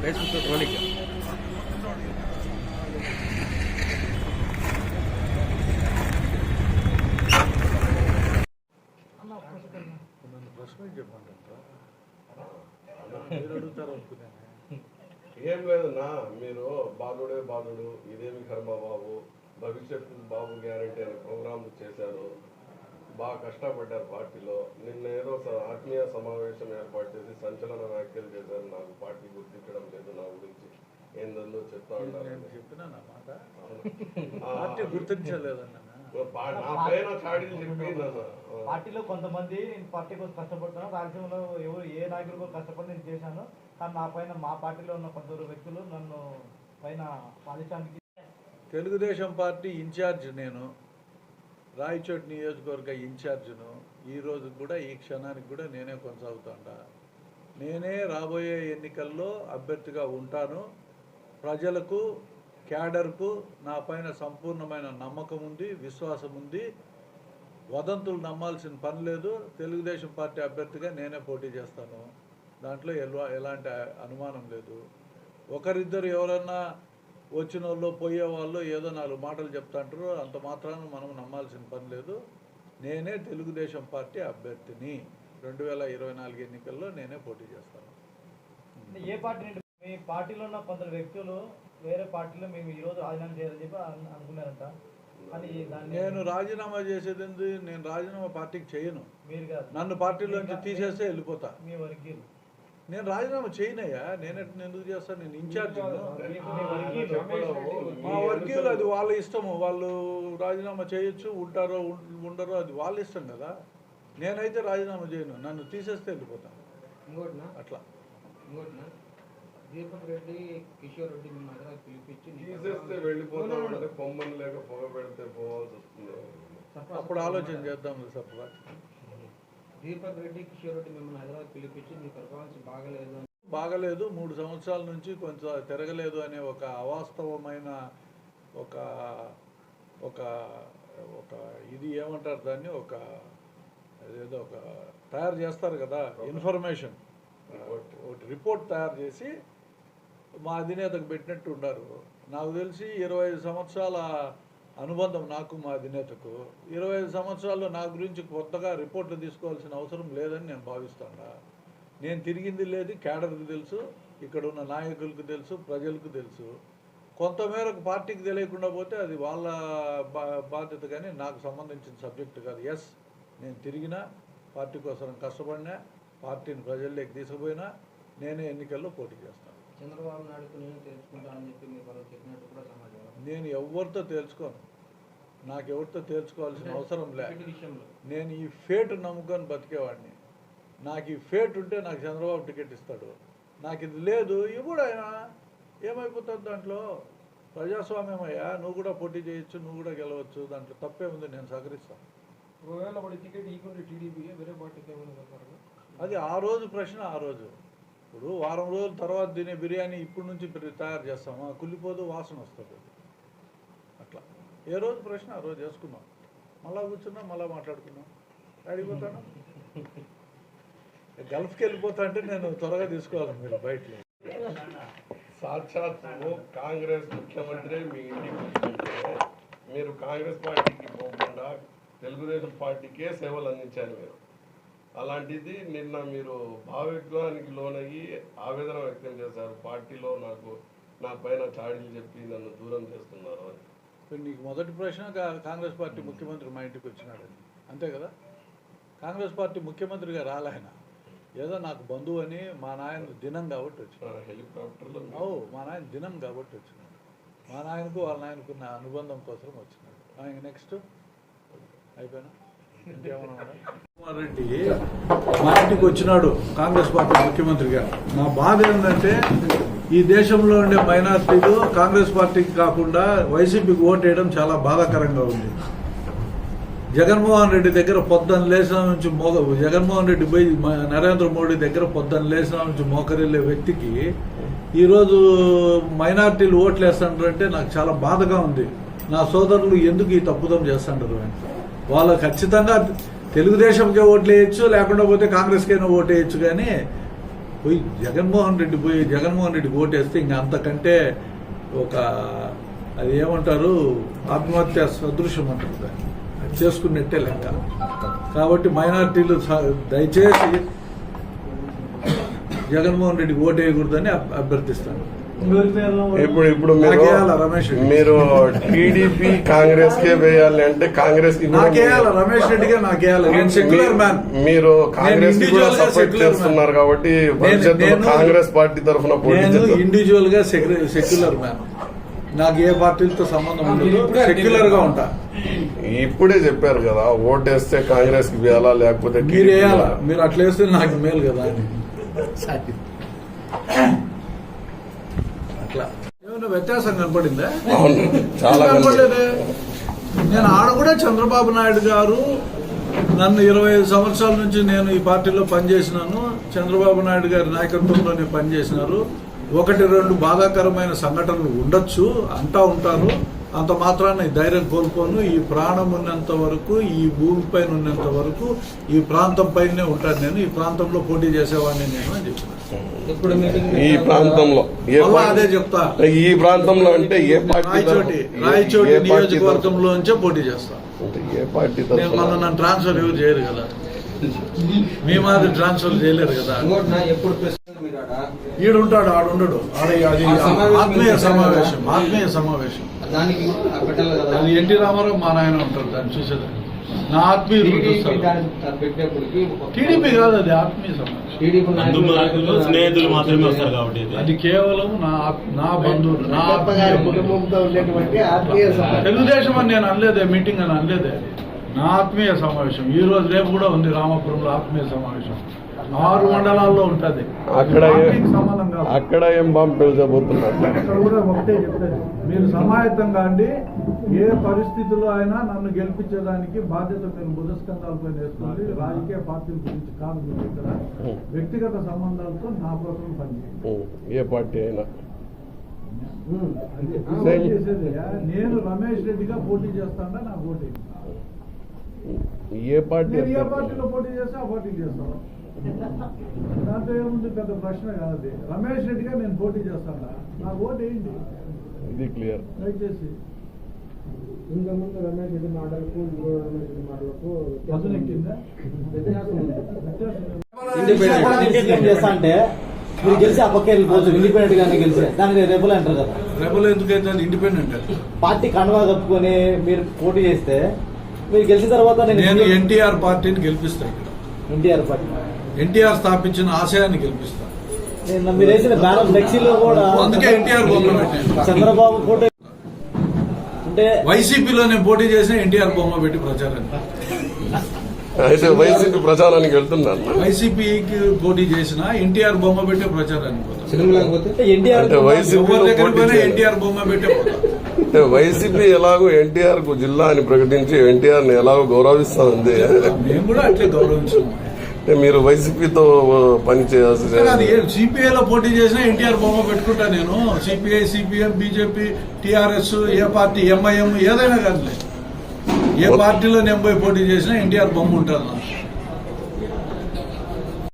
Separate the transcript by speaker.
Speaker 1: Facebook trolling
Speaker 2: ఏం లేదన్నా మీరు బాలుడే బాలుడు ఇదేమి కర్మ బాబు భవిష్యత్తు బాబు గ్యారంటీ అనే ప్రోగ్రాంలు చేశారు. బాగా కష్టపడ్డారు పార్టీలో. నిన్న ఏదో ఆత్మీయ సమావేశం ఏర్పాటు చేసి సంచలన వ్యాఖ్యలు చేశారు. నాకు పార్టీ గుర్తించడం లేదు నా గురించి ఏందో చెప్తా
Speaker 3: నా
Speaker 2: పైన చాడీలు చెప్పి ఆ,
Speaker 4: పార్టీలో కొంతమంది నేను పార్టీ కోసం కష్టపడుతున్నాను రాయలసీమలో ఎవరు ఏ నాయకుడు కూడా కష్టపడి నేను చేశాను. కానీ నా పైన మా పార్టీలో ఉన్న కొందరు వ్యక్తులు నన్ను పైన పాలించడానికి
Speaker 3: తెలుగుదేశం పార్టీ ఇన్ఛార్జ్ నేను. రాయచోటి నియోజకవర్గ ఇన్ఛార్జ్ను ఈ రోజు కూడా ఈ క్షణానికి కూడా నేనే కొనసాగుతాండా. నేనే రాబోయే ఎన్నికల్లో అభ్యర్థిగా ఉంటాను. ప్రజలకు క్యాడర్కు నా పైన సంపూర్ణమైన నమ్మకం ఉంది విశ్వాసం ఉంది. వదంతులు నమ్మాల్సిన పని లేదు. తెలుగుదేశం పార్టీ అభ్యర్థిగా నేనే పోటీ చేస్తాను. దాంట్లో ఎలా ఎలాంటి అనుమానం లేదు. ఒకరిద్దరు ఎవరన్నా వచ్చిన వాళ్ళు పోయే వాళ్ళు ఏదో నాలుగు మాటలు చెప్తాంటారు. అంత మాత్రాన మనం నమ్మాల్సిన పని లేదు. నేనే తెలుగుదేశం పార్టీ అభ్యర్థిని. రెండు వేల ఇరవై నాలుగు ఎన్నికల్లో నేనే పోటీ చేస్తాను.
Speaker 4: ఏ పార్టీ మీ పార్టీలో ఉన్న కొందరు వ్యక్తులు వేరే పార్టీలో మేము ఈ రోజు రాజీనామా చేయాలని చెప్పి అను- అనుకున్నారంట.
Speaker 3: నేను రాజీనామా చేసేది? నేను రాజీనామా పార్టీకి చేయను.
Speaker 4: మీరు కాదు.
Speaker 3: నన్ను పార్టీలోంచి తీసేస్తే వెళ్ళిపోతా.
Speaker 4: మీ వర్గీయులు.
Speaker 3: నేను రాజీనామా చేయనయ్యా. నేను ఎట్లా ఎందుకు చేస్తాను నేను ఇన్ఛార్జ్
Speaker 4: మీ వర్గీయులు
Speaker 3: అది వాళ్ళ ఇష్టము. వాళ్ళు రాజీనామా చేయొచ్చు ఉంటారో ఉండరో అది వాళ్ళ ఇష్టం కదా. నేనైతే రాజీనామా చేయను. నన్ను తీసేస్తే వెళ్ళిపోతాను
Speaker 5: ఇంకోటినా?
Speaker 3: అట్లా.
Speaker 5: ఇంకోటినా? దీపక్ రెడ్డి కిషోర్ రెడ్డి మీ మధ్య పిలిపించి నీ
Speaker 2: తీసేస్తే
Speaker 5: పక్కన-
Speaker 2: వెళ్ళిపోతామంటే పొమ్మని లేక పొగ పెడితే పోవాల్సి వస్తుంది.
Speaker 5: సర్పంచ్
Speaker 3: అప్పుడు ఆలోచన చేద్దాం సర్పరాజ్
Speaker 5: దీపక్ రెడ్డి కిషోర్ రెడ్డి మిమ్మల్ని హైదరాబాద్ పిలిపించి మీ పర్ఫార్మెన్స్ బాగలేదు
Speaker 3: బాగలేదు. మూడు సంవత్సరాల నుంచి కొంచెం తిరగలేదు అనే ఒక అవాస్తవమైన ఒక ఒక ఒక ఇది ఏమంటారు దాన్ని? ఒక ఏదో ఒక తయారు చేస్తారు కదా ఇన్ఫర్మేషన్ ఒకటి రిపోర్ట్ తయారు చేసి మా అధినేతకు పెట్టినట్టు ఉన్నారు. నాకు తెలిసి ఇరవై ఐదు సంవత్సరాల అనుబంధం నాకు మా అధినేతకు ఇరవై ఐదు సంవత్సరాల్లో నా గురించి కొత్తగా రిపోర్ట్లు తీసుకోవాల్సిన అవసరం లేదని నేను భావిస్తాను నేను తిరిగింది లేదు కేడర్కి తెలుసు ఇక్కడ ఉన్న నాయకులకు తెలుసు ప్రజలకు తెలుసు. కొంతమేరకు పార్టీకి తెలియకుండా పోతే అది వాళ్ళ బా బాధ్యత కానీ నాకు సంబంధించిన సబ్జెక్టు కాదు. ఎస్ నేను తిరిగినా పార్టీ కోసం కష్టపడినా పార్టీని ప్రజల్లోకి తీసుకుపోయినా నేనే ఎన్నికల్లో పోటీ చేస్తాను.
Speaker 5: చంద్రబాబు నాయుడుకు నేను తెలుసుకుంటానని చెప్పి మీ పరువు చెప్పినట్టు కూడా సమాచారం.
Speaker 3: నేను ఎవరితో తేల్చుకోను నాకు ఎవరితో తేల్చుకోవాల్సిన అవసరం లే.
Speaker 5: టికెట్ విషయంలో.
Speaker 3: నేను ఈ ఫేట్ నమ్ముకొని బతికేవాడిని. నాకు ఈ ఫేట్ ఉంటే నాకు చంద్రబాబు టికెట్ ఇస్తాడు. నాకు ఇది లేదు ఇవ్వడు ఆయన. ఏమైపోతుంది దాంట్లో? ప్రజాస్వామ్యం అయ్యా నువ్వు కూడా పోటీ చేయొచ్చు నువ్వు కూడా గెలవచ్చు దాంట్లో తప్పే ఉంది నేను సహకరిస్తాను
Speaker 6: ఒకవేళ టికెట్ టీడీపీ వేరే పార్టీకి
Speaker 3: అది ఆ రోజు ప్రశ్న ఆ రోజు. ఇప్పుడు వారం రోజుల తర్వాత తినే బిర్యానీ ఇప్పటి నుంచి తయారు చేస్తామా? కుళ్ళిపోదు వాసన వస్తుంది. అట్లా. ఏ రోజు ప్రశ్న? ఆ రోజు చేసుకున్నాం మళ్ళా కూర్చున్నాం మళ్ళా మాట్లాడుకున్నాం అడిగిపోతాను గల్ఫ్కి వెళ్ళిపోతా అంటే నేను త్వరగా తీసుకోవాలి మీరు బయటలో
Speaker 2: సాక్షాత్ కాంగ్రెస్ ముఖ్యమంత్రి మీ ఇంటికి మీరు కాంగ్రెస్ పార్టీకి పోకుండా తెలుగుదేశం పార్టీకే సేవలు అందించారు మీరు. అలాంటిది నిన్న మీరు భావోద్వేగానికి లోనయ్యి ఆవేదన వ్యక్తం చేశారు. పార్టీలో నాకు నా పైన చాడీలు చెప్పి నన్ను దూరం చేస్తున్నారు అని.
Speaker 3: నీకు మొదటి ప్రశ్న కాంగ్రెస్ పార్టీ ముఖ్యమంత్రి మా ఇంటికి వచ్చినాడని అంతే కదా? కాంగ్రెస్ పార్టీ ముఖ్యమంత్రిగా రాలాయన ఏదో నాకు బంధువు అని మా నాయన దినం కాబట్టి వచ్చినాడు
Speaker 2: హెలికాప్టర్లో
Speaker 3: ఓ మా నాయన దినం కాబట్టి వచ్చినాడు. మా నాయనకు వాళ్ళ నాయనకున్న అనుబంధం కోసం వచ్చినాడు. ఆయన నెక్స్ట్. అయిపోయినా? ఇంకేమన్నా రెడ్డి మా ఇంటికి వచ్చినాడు కాంగ్రెస్ పార్టీ ముఖ్యమంత్రిగా మా బాధ ఏంటంటే ఈ దేశంలో ఉండే మైనార్టీలు కాంగ్రెస్ పార్టీకి కాకుండా వైసీపీకి ఓటు వేయడం చాలా బాధాకరంగా ఉంది. జగన్మోహన్ రెడ్డి దగ్గర పొద్దున్న లేచిన నుంచి మోక జగన్మోహన్ రెడ్డి పోయి నరేంద్ర మోడీ దగ్గర పొద్దున్న లేచిన నుంచి మోకరిల్లే వ్యక్తికి ఈరోజు మైనార్టీలు ఓట్లు వేస్తుంటారంటే నాకు చాలా బాధగా ఉంది. నా సోదరులు ఎందుకు ఈ తప్పుదం చేస్తుంటారు అని. వాళ్ళు ఖచ్చితంగా తెలుగుదేశంకే ఓట్లు వేయచ్చు లేకుండా పోతే కాంగ్రెస్కైనా ఓటు వేయచ్చు కానీ పోయి జగన్మోహన్ రెడ్డి పోయి జగన్మోహన్ రెడ్డికి ఓటేస్తే ఇంకా అంతకంటే ఒక అది ఏమంటారు ఆత్మహత్య సదృశ్యం అంటారు దాన్ని. అది చేసుకున్నట్టే లెక్క. కాబట్టి మైనార్టీలు దయచేసి జగన్మోహన్ రెడ్డికి ఓటు వేయకూడదని అభ్యర్థిస్తాను.
Speaker 2: ఇప్పుడు ఇప్పుడు మీరు
Speaker 3: రెడ్డి.
Speaker 2: మీరు టీడీపీ కాంగ్రెస్ కే వేయాలి అంటే కాంగ్రెస్
Speaker 3: రమేష్ మ్యాన్.
Speaker 2: మీరు కాంగ్రెస్ సపోర్ట్ చేస్తున్నారు. కాబట్టి భవిష్యత్తులో కాంగ్రెస్ పార్టీ తరఫున
Speaker 3: ఇండివిజువల్గా సెక్యులర్ మ్యాన్. నాకు ఏ పార్టీలతో సంబంధం ఉండదు. సెక్యులర్గా ఉంటా.
Speaker 2: ఇప్పుడే చెప్పారు కదా ఓటేస్తే కాంగ్రెస్కి వేయాలా లేకపోతే
Speaker 3: మీరు వేయాలా?
Speaker 2: వేయాలా?
Speaker 3: మీరు అట్లా వేస్తే నాకు మేలు కదా అని. అట్లా. ఏమైనా వ్యత్యాసం కనపడిందా?
Speaker 2: చాలా
Speaker 3: కనపడలేదే. నేను ఆడ కూడా చంద్రబాబు నాయుడు గారు నన్ను ఇరవై ఐదు సంవత్సరాల నుంచి నేను ఈ పార్టీలో పనిచేసినాను. చంద్రబాబు నాయుడు గారి నాయకత్వంలోనే పనిచేసినారు. ఒకటి రెండు బాధాకరమైన సంఘటనలు ఉండొచ్చు అంటా ఉంటారు. అంత మాత్రాన ఈ ధైర్యం కోల్పోను. ఈ ప్రాణం ఉన్నంత వరకు ఈ భూమిపైన ఉన్నంత వరకు ఈ ప్రాంతం పైనే ఉంటాను నేను. ఈ ప్రాంతంలో పోటీ చేసేవాడిని నేను అని చెప్పిన
Speaker 5: ఇప్పుడు మీటింగ్
Speaker 2: ఈ ప్రాంతంలో. ఏ
Speaker 3: మళ్ళా
Speaker 2: పార్టీ-
Speaker 3: అదే చెప్తా.
Speaker 2: ఈ ప్రాంతంలో అంటే ఏ పార్టీ
Speaker 3: రాయచోటి రాయచోటి నియోజకవర్గంలోంచే పోటీ చేస్తా.
Speaker 2: అంటే ఏ పార్టీ
Speaker 3: నేను మొన్న
Speaker 2: తరఫున
Speaker 3: నన్ను ట్రాన్స్ఫర్ ఎవరు చేయరు కదా. మీ మాదిరి ట్రాన్స్ఫర్ చేయలేరు కదా.
Speaker 5: ఎప్పుడు
Speaker 3: ఈడుంటాడు ఆడుండడు. ఆడ అది
Speaker 5: ఆ సమావేశం
Speaker 3: ఆత్మీయ సమావేశం? ఆత్మీయ సమావేశం.
Speaker 5: దానికి పెట్టాలి కదా.
Speaker 3: అది ఎన్టీ రామారావు మా నాయన ఉంటారు దాన్ని చూసేదాన్ని. నా ఆత్మీయులు
Speaker 5: టీడీపీ
Speaker 3: కాదు అది ఆత్మీయ సమావేశం.
Speaker 1: స్నేహితులు మాత్రమే వస్తారు కాబట్టి ఇది.
Speaker 3: అది కేవలం నా నా బంధువులు నా ఆత్మీయ
Speaker 4: ఆత్మీయ.
Speaker 3: తెలుగుదేశం అని నేను అనలేదే మీటింగ్ అని అనలేదే. నా ఆత్మీయ సమావేశం. ఈ రోజు రేపు కూడా ఉంది రామాపురంలో ఆత్మీయ సమావేశం. ఆరు మండలాల్లో ఉంటది.
Speaker 2: అక్కడ అక్కడ ఏం బాంబు పిలిచబోతున్నారు?
Speaker 3: మీరు సమాయత్తంగా అండి ఏ పరిస్థితుల్లో అయినా నన్ను గెలిపించేదానికి బాధ్యత మీరు బుధస్కంధాలపై వేసుకోండి రాజకీయ పార్టీల గురించి కాదు ఇక్కడ వ్యక్తిగత సంబంధాలతో నా కోసం పనిచేయండి.
Speaker 2: ఏ పార్టీ అయినా.
Speaker 3: పోటీ నేను రమేష్ రెడ్డిగా పోటీ చేస్తాడా? నాకు ఓటు
Speaker 2: ఏ పార్టీ
Speaker 3: ఏ? పార్టీలో పోటీ చేస్తే ఆ పార్టీకి చేస్తాను దాంట్లో ఏముంది పెద్ద ప్రశ్న కాదు అది. రమేష్ రెడ్డిగా నేను పోటీ చేస్తాడా నాకు ఓటు వేయండి
Speaker 2: ఇది క్లియర్.
Speaker 3: దయచేసి.
Speaker 6: ఇంతకుముందు రమేష్ రెడ్డి మాటలకు ఇంకో రమేష్ రెడ్డి మాటలకు వ్యత్యాసం
Speaker 4: చేస్తా అంటే మీరు గెలిచి ఆ పక్క వెళ్ళిపోవచ్చు ఇండిపెండెంట్ గానే గెలిచి. దానికి రెబల్ అంటారు కదా.
Speaker 3: Rebel ఎందుకైతే independent.
Speaker 4: పార్టీ కండువా కప్పుకొని మీరు పోటీ చేస్తే మీరు గెలిచిన తర్వాత
Speaker 3: నేను ఎన్టీఆర్ పార్టీని గెలిపిస్తా ఇక్కడ.
Speaker 4: ఎన్టీఆర్ పార్టీ.
Speaker 3: ఎన్టీఆర్ స్థాపించిన ఆశయాన్ని గెలిపిస్తా
Speaker 4: నేను మీరు వేసిన బ్యానర్ ఫ్లెక్సీలో కూడా
Speaker 3: అందుకే ఎన్టీఆర్ బొమ్మ పెట్టాను
Speaker 4: చంద్రబాబు ఫోటో అంటే
Speaker 3: వైసీపీలో నేను పోటీ చేసిన ఎన్టీఆర్ బొమ్మ పెట్టి ప్రచారాన్ని.
Speaker 2: అయితే వైసీపీ ప్రచారానికి వెళ్తున్నాను
Speaker 3: వైసీపీకి పోటీ చేసిన ఎన్టీఆర్ బొమ్మ పెట్టే ప్రచారానికి
Speaker 4: ఎన్టీఆర్
Speaker 2: అంటే వైసీపీ
Speaker 3: బొమ్మ పెట్టే
Speaker 2: ఎలాగో ఎన్టీఆర్కు జిల్లా అని ప్రకటించి ఎన్టీఆర్ని ఎలాగో గౌరవిస్తా ఉంది
Speaker 3: మేము కూడా అట్లే గౌరవించున్నాం
Speaker 2: అంటే మీరు వైసీపీతో పని చేయాల్సి
Speaker 3: అది సిపిఐ లో పోటీ చేసినా ఎన్టీఆర్ బొమ్మ పెట్టుకుంటా నేను. సిపిఐ సిపిఎం బీజేపీ టిఆర్ఎస్ ఏ పార్టీ ఎంఐఎం ఏదైనా కానీ. ఏ పార్టీలో నేను పోయి పోటీ చేసినా ఎన్టీఆర్ బొమ్మ ఉంటుంది?